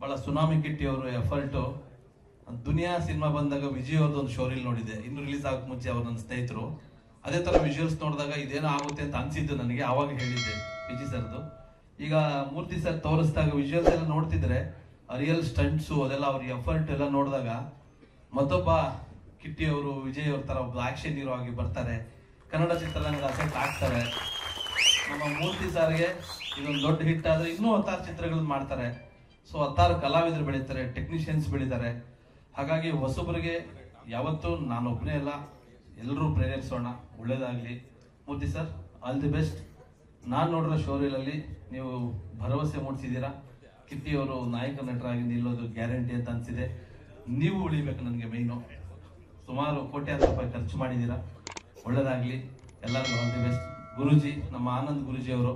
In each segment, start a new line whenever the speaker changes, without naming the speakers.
ಬಹಳ ಸುನಾಮಿ ಕಿಟ್ಟಿ ಅವರ ಎಫರ್ಟು. ದುನಿಯಾ ಸಿನಿಮಾ ಬಂದಾಗ ವಿಜಯ್ ಅವ್ರದ್ದು ಒಂದು ಶೋರಿಲ್ ನೋಡಿದೆ. ಇನ್ನು ರಿಲೀಸ್ ಆಗಕ್ಕೆ ಮುಂಚೆ ಅವ್ರ ನನ್ನ ಸ್ನೇಹಿತರು. ಅದೇ ಥರ ವಿಜುವಲ್ಸ್ ನೋಡಿದಾಗ ಇದೇನೋ ಆಗುತ್ತೆ ಅಂತ ಅನಿಸಿದ್ದು ನನಗೆ, ಆವಾಗ ಹೇಳಿದ್ದೆ ವಿಜಿ ಸರ್ದು. ಈಗ ಮೂರ್ತಿ ಸರ್ ತೋರಿಸಿದಾಗ ವಿಜುವಲ್ಸ್ ಎಲ್ಲ ನೋಡ್ತಿದ್ರೆ ರಿಯಲ್ ಸ್ಟಂಟ್ಸು ಅದೆಲ್ಲ ಅವ್ರ ಎಫರ್ಟ್ ಎಲ್ಲ ನೋಡಿದಾಗ ಮತ್ತೊಬ್ಬ ಕಿಟ್ಟಿ ಅವರು ವಿಜಯ್ ಅವ್ರ ಥರ ಒಬ್ಬ ಆ್ಯಕ್ಷನ್ ಹೀರೋ ಆಗಿ ಬರ್ತಾರೆ. ಕನ್ನಡ ಚಿತ್ರರಂಗ ಅಸೆಟ್ ಆಗ್ತಾರೆ ನಮ್ಮ ಮೂರ್ತಿ ಸಾರಿಗೆ ಇದೊಂದು ದೊಡ್ಡ ಹಿಟ್ ಆದರೆ ಇನ್ನೂ ಹತ್ತಾರು ಚಿತ್ರಗಳನ್ನ ಮಾಡ್ತಾರೆ. ಸೊ ಹತ್ತಾರು ಕಲಾವಿದರು ಬೆಳೀತಾರೆ ಟೆಕ್ನಿಷಿಯನ್ಸ್ ಬೆಳೀತಾರೆ. ಹಾಗಾಗಿ ಹೊಸಬರಿಗೆ ಯಾವತ್ತೂ ನಾನೊಬ್ಬನೇ ಅಲ್ಲ ಎಲ್ಲರೂ ಪ್ರೇರೇಪಿಸೋಣ, ಒಳ್ಳೇದಾಗಲಿ. Murthy sir all the best ನಾನು ನೋಡಿರೋ ಶೋರೀಲಲ್ಲಿ ನೀವು ಭರವಸೆ ಮೂಡಿಸಿದ್ದೀರಾ? ಕಿತ್ತಿಯವರು ನಾಯಕ ನಟರಾಗಿ ನಿಲ್ಲೋದು ಗ್ಯಾರಂಟಿ ಅಂತ ಅನಿಸಿದೆ. ನೀವು ಉಳಿಬೇಕು ನನಗೆ ಮೈನು ಸುಮಾರು ಕೋಟ್ಯಾಂತರ ರೂಪಾಯಿ ಖರ್ಚು ಮಾಡಿದ್ದೀರಾ? ಒಳ್ಳೇದಾಗಲಿ. ಎಲ್ಲರಿಗೂ ಆಲ್ ದಿ ಬೆಸ್ಟ್ ಗುರುಜಿ, ನಮ್ಮ ಆನಂದ್ ಗುರುಜಿ ಅವರು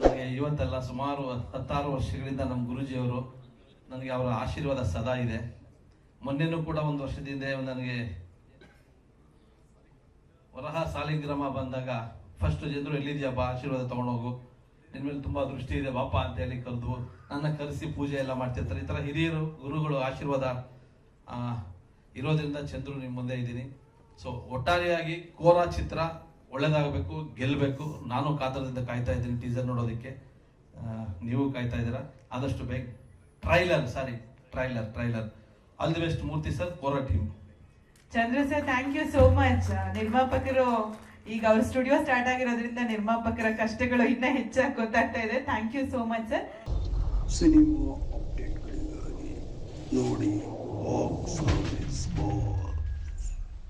ನನಗೆ ಇವತ್ತಲ್ಲ ಸುಮಾರು ಹತ್ತಾರು ವರ್ಷಗಳಿಂದ ನಮ್ಮ ಗುರುಜಿಯವರು ನನಗೆ ಅವರ ಆಶೀರ್ವಾದ ಸದಾ ಇದೆ. ಮೊನ್ನೆನೂ ಕೂಡ ಒಂದು ವರ್ಷದಿಂದ ನನಗೆ ವರಹ ಸಾಲಿಗ್ರಾಮ ಬಂದಾಗ ಫಸ್ಟ್ ಜನರು ಎಲ್ಲಿದೆಯಪ್ಪ ಆಶೀರ್ವಾದ ತೊಗೊಂಡೋಗು. ನಿನ್ನ ಮೇಲೆ ತುಂಬ ದೃಷ್ಟಿ ಇದೆ, ಬಾಪ ಅಂತ ಹೇಳಿ ಕರೆದು ನನ್ನ ಕರೆಸಿ ಪೂಜೆ ಎಲ್ಲ ಮಾಡ್ತಿರ್ತಾರೆ. ಈ ಥರ ಹಿರಿಯರು, ಗುರುಗಳು ಆಶೀರ್ವಾದ ಇರೋದ್ರಿಂದ ಚಂದ್ರು ನಿಮ್ಮ ಮುಂದೆ ಇದ್ದೀನಿ. ಸೊ ಒಟ್ಟಾರೆಯಾಗಿ ಕೋರಾ ಚಿತ್ರ ಒಳ್ಳೇದಾಗಬೇಕು ಗೆಲ್ಲಬೇಕು. ನಾನು ಕಾತರದಿಂದ ಕಾಯ್ತಾ ಇದ್ದೀನಿ ಟೀಸರ್ ನೋಡೋದಕ್ಕೆ. ನೀವು ಕಾಯ್ತಾ ಇದ್ದೀರಾ? ಆದಷ್ಟು ಬೇಗ. Trailer sorry trailer trailer all the best Murthy sir Kora team
Chandra sir thank you so much ನಿರ್ಮಾಪಕರು ಈಗ ಅವ್ರ ಸ್ಟುಡಿಯೋ ಸ್ಟಾರ್ಟ್ ಆಗಿರೋದ್ರಿಂದ ನಿರ್ಮಾಪಕರ ಕಷ್ಟಗಳು ಇನ್ನ ಹೆಚ್ಚಾಗಿ ಗೊತ್ತಾಗ್ತಾ ಇದೆ. Thank you so much sir
cinema ಅಪ್ಡೇಟ್ಗಳಿಗಾಗಿ ನೋಡಿ ಬಾಕ್ಸ್ ಆಫೀಸ್ ಬಾಯ್